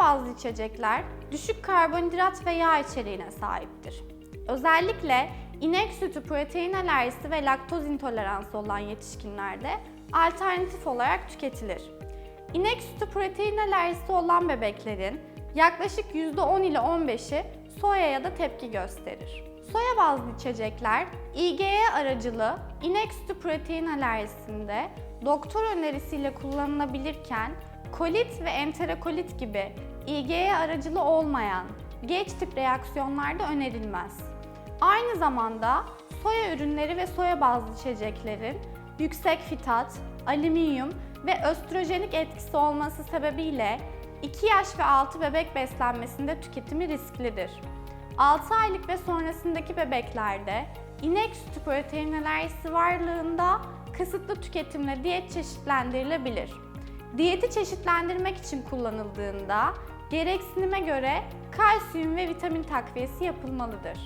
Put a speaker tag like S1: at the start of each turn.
S1: bazlı içecekler düşük karbonhidrat ve yağ içeriğine sahiptir. Özellikle inek sütü protein alerjisi ve laktoz intoleransı olan yetişkinlerde alternatif olarak tüketilir. İnek sütü protein alerjisi olan bebeklerin yaklaşık %10 ile 15'i soyaya da tepki gösterir. Soya bazlı içecekler IgE aracılı inek sütü protein alerjisinde doktor önerisiyle kullanılabilirken kolit ve enterokolit gibi IgE aracılı olmayan geç tip reaksiyonlarda önerilmez. Aynı zamanda soya ürünleri ve soya bazlı içeceklerin yüksek fitat, alüminyum ve östrojenik etkisi olması sebebiyle 2 yaş ve altı bebek beslenmesinde tüketimi risklidir. 6 aylık ve sonrasındaki bebeklerde inek sütü protein alerjisi varlığında kısıtlı tüketimle diyet çeşitlendirilebilir. Diyeti çeşitlendirmek için kullanıldığında gereksinime göre kalsiyum ve vitamin takviyesi yapılmalıdır.